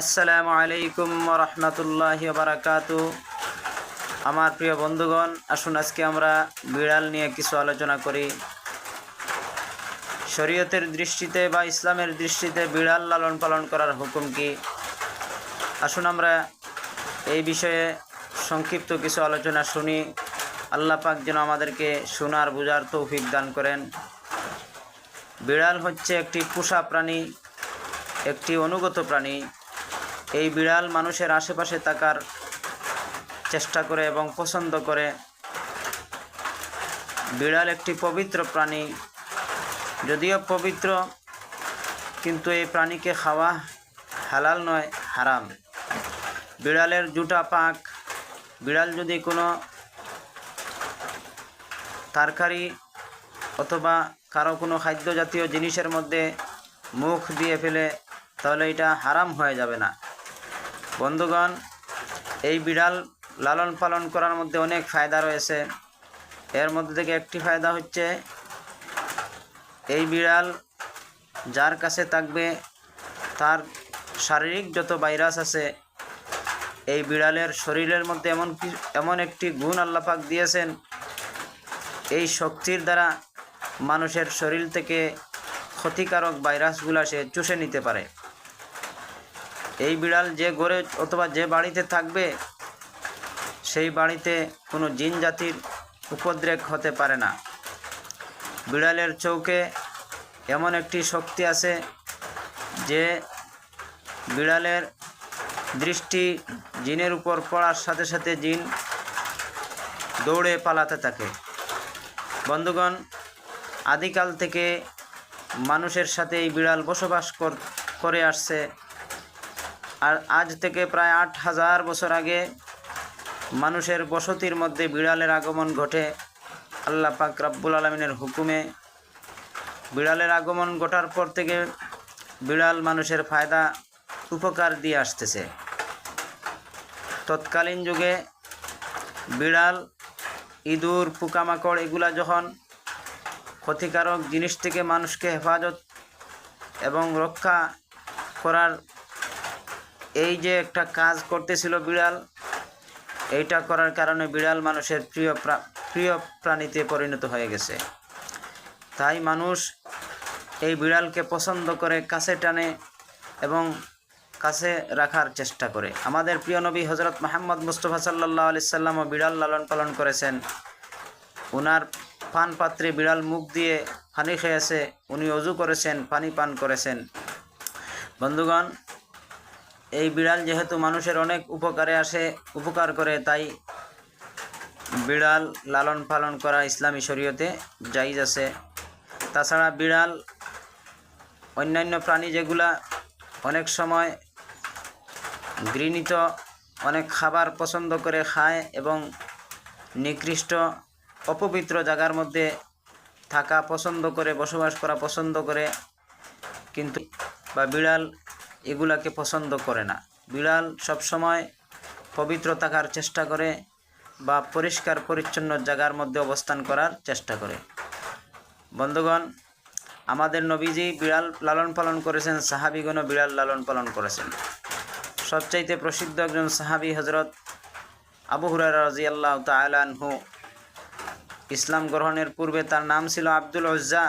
আসসালামু আলাইকুম রহমতুল্লাহ বারাকাতু। আমার প্রিয় বন্ধুগণ, আসুন আজকে আমরা বিড়াল নিয়ে কিছু আলোচনা করি। শরীয়তের দৃষ্টিতে বা ইসলামের দৃষ্টিতে বিড়াল লালন পালন করার হুকুম কি? আসুন আমরা এই বিষয়ে সংক্ষিপ্ত কিছু আলোচনা শুনি। আল্লাহ পাক যেন আমাদেরকে শোনার, বোঝার তৌফিক দান করেন। বিড়াল হচ্ছে একটি পোষা প্রাণী, একটি অনুগত প্রাণী। এই বিড়াল মানুষের আশেপাশে থাকার চেষ্টা করে এবং পছন্দ করে। বিড়াল একটি পবিত্র প্রাণী। যদিও পবিত্র, কিন্তু এই প্রাণীকে খাওয়া হালাল নয়, হারাম। বিড়ালের জুটা পাক। বিড়াল যদি কোনো তরকারি অথবা কারও কোনো খাদ্য জাতীয় জিনিসের মধ্যে মুখ দিয়ে ফেলে, তাহলে এটা হারাম হয়ে যাবে না। বন্ধুগণ, এই বিড়াল লালন পালন করার মধ্যে অনেক ফায়দা রয়েছে। এর মধ্যে থেকে একটি ফায়দা হচ্ছে, এই বিড়াল যার কাছে থাকবে, তার শারীরিক যত ভাইরাস আছে, এই বিড়ালের শরীরের মধ্যে এমন কি, এমন একটি গুণ আল্লাপাক দিয়েছেন, এই শক্তির দ্বারা মানুষের শরীর থেকে ক্ষতিকারক ভাইরাসগুলা সে চুষে নিতে পারে। এই বিড়াল যে ঘরে অথবা যে বাড়িতে থাকবে, সেই বাড়িতে কোনো জিন জাতির উপদ্রেক হতে পারে না। বিড়ালের চৌকে এমন একটি শক্তি আছে যে বিড়ালের দৃষ্টি জিনের উপর পড়ার সাথে সাথে জিন দৌড়ে পালাতে থাকে। বন্ধুগণ, আদিকাল থেকে মানুষের সাথে এই বিড়াল বসবাস কর- করে আসছে আর আজ থেকে প্রায় আট হাজার বছর আগে মানুষের বসতির মধ্যে বিড়ালের আগমন ঘটে। আল্লাহ পাক রাব্বুল আলমিনের হুকুমে বিড়ালের আগমন ঘটার পর থেকে বিড়াল মানুষের ফায়দা উপকার দিয়ে আসতেছে। তৎকালীন যুগে বিড়াল, ইঁদুর, পোকামাকড় এগুলা যখন ক্ষতিকারক জিনিস থেকে মানুষকে হেফাজত এবং রক্ষা করার এই যে একটা কাজ করতেছিল বিড়াল, এইটা করার কারণে বিড়াল মানুষের প্রিয় প্রা- প্রিয় প্রাণীতে পরিণত হয়ে গেছে। তাই মানুষ এই বিড়ালকে পছন্দ করে কাছে টানে এবং কাছে রাখার চেষ্টা করে। আমাদের প্রিয় নবী হজরত মাহমদ মুস্তফা সাল্লাহ আলি সাল্লামও বিড়াল লালন পালন করেছেন। ওনার পান পাত্রে বিড়াল মুখ দিয়ে পানি খেয়েছে, উনি অজু করেছেন, পানি পান করেছেন। বন্ধুগণ এই বিড়াল যেহেতু মানুষের অনেক উপকারে আসে, উপকার করে, তাই বিড়াল লালন পালন করা ইসলামী শরীয়তে জাইজ আছে। তাছাড়া বিড়াল, অন্যান্য প্রাণী যেগুলা অনেক সময় গৃহীত অনেক খাবার পছন্দ করে খায় এবং নিকৃষ্ট, অপবিত্র জায়গার মধ্যে থাকা পছন্দ করে, বসবাস করা পছন্দ করে, কিন্তু বা বিড়াল এগুলাকে পছন্দ করে না। বিড়াল সবসময় পবিত্র থাকার চেষ্টা করে বা পরিষ্কার পরিচ্ছন্ন জায়গার মধ্যে অবস্থান করার চেষ্টা করে। বন্ধুগণ, আমাদের নবীজি বিড়াল লালন পালন করেছেন সাহাবিগণও বিড়াল লালন পালন করেছেন। সবচাইতে প্রসিদ্ধ একজন সাহাবি হজরত আবু হুরার রাজি আল্লাহ তালানহু ইসলাম গ্রহণের পূর্বে তার নাম ছিল আব্দুল উজ্জা।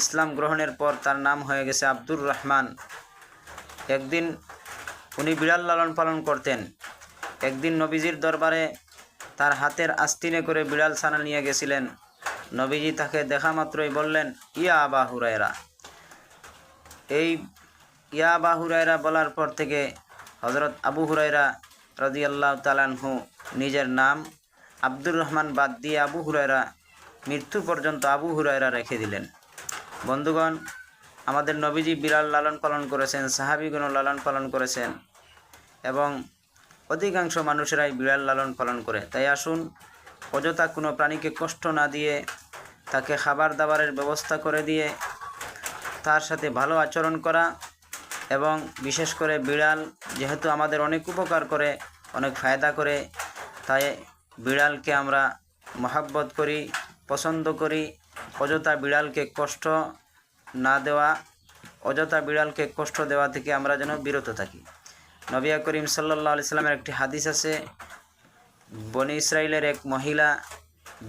ইসলাম গ্রহণের পর তার নাম হয়ে গেছে আব্দুর রহমান। একদিন উনি বিড়াল লালন পালন করতেন। একদিন নবীজির দরবারে তার হাতের আস্তিনে করে বিড়াল ছানা নিয়ে গেছিলেন। নবীজি তাকে দেখা মাত্রই বললেন, ইয়া আবা হুরায়রা। এই ইয়া আবা হুরায়রা বলার পর থেকে হজরত আবু হুরায়রা রদিয়াল্লাহ তালানহু নিজের নাম আব্দুর রহমান বাদ দিয়ে আবু হুরায়রা মৃত্যু পর্যন্ত আবু হুরায়রা রেখে দিলেন। বন্ধুগণ আমাদের নবীজি বিড়াল লালন পালন করেছেন সাহাবিগুণ লালন পালন করেছেন এবং অধিকাংশ মানুষেরাই বিড়াল লালন পালন করে। তাই আসুন, অযথা কোনো প্রাণীকে কষ্ট না দিয়ে তাকে খাবার দাবারের ব্যবস্থা করে দিয়ে তার সাথে ভালো আচরণ করা এবং বিশেষ করে বিড়াল যেহেতু আমাদের অনেক উপকার করে, অনেক ফায়দা করে, তাই বিড়ালকে আমরা মহাব্বত করি, পছন্দ করি, অযথা বিড়ালকে কষ্ট না দেওয়া, অযথা বিড়ালকে কষ্ট দেওয়া থেকে আমরা যেন বিরত থাকি। নবিয়া করিম সাল্লাহ ইসলামের একটি হাদিস আছে, বনি ইসরায়েলের এক মহিলা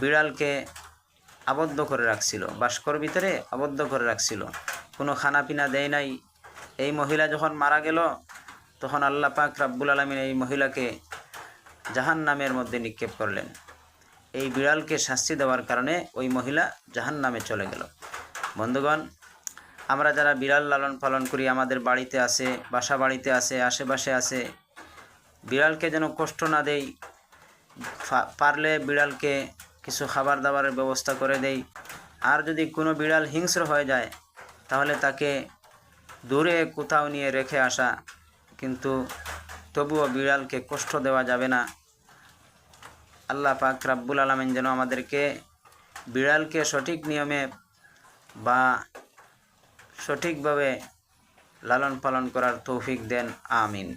বিড়ালকে আবদ্ধ করে রাখছিল, বাস্কর ভিতরে আবদ্ধ করে রাখছিল। কোনো খানা পিনা দেয় নাই। এই মহিলা যখন মারা গেল, তখন আল্লাহ পাক রাব্বুল আলমিন এই মহিলাকে জাহান নামের মধ্যে নিক্ষেপ করলেন। এই বিড়ালকে শাস্তি দেওয়ার কারণে ওই মহিলা জাহান নামে চলে গেল। বন্ধুগণ আমরা যারা বিড়াল লালন পালন করি, আমাদের বাড়িতে আছে, বাসা বাড়িতে আছে, আশেপাশে আছে, বিড়ালকে যেন কষ্ট না দেই পারলে বিড়ালকে কিছু খাবার দাবারের ব্যবস্থা করে দেই। আর যদি কোনো বিড়াল হিংস্র হয়ে যায়, তাহলে তাকে দূরে কোথাও নিয়ে রেখে আসা। কিন্তু তবুও বিড়ালকে কষ্ট দেওয়া যাবে না। আল্লাহ পাক রাব্বুল আলমিন যেন আমাদেরকে বিড়ালকে সঠিক নিয়মে বা সঠিকভাবে লালন পালন করার তৌফিক দেন আমিন।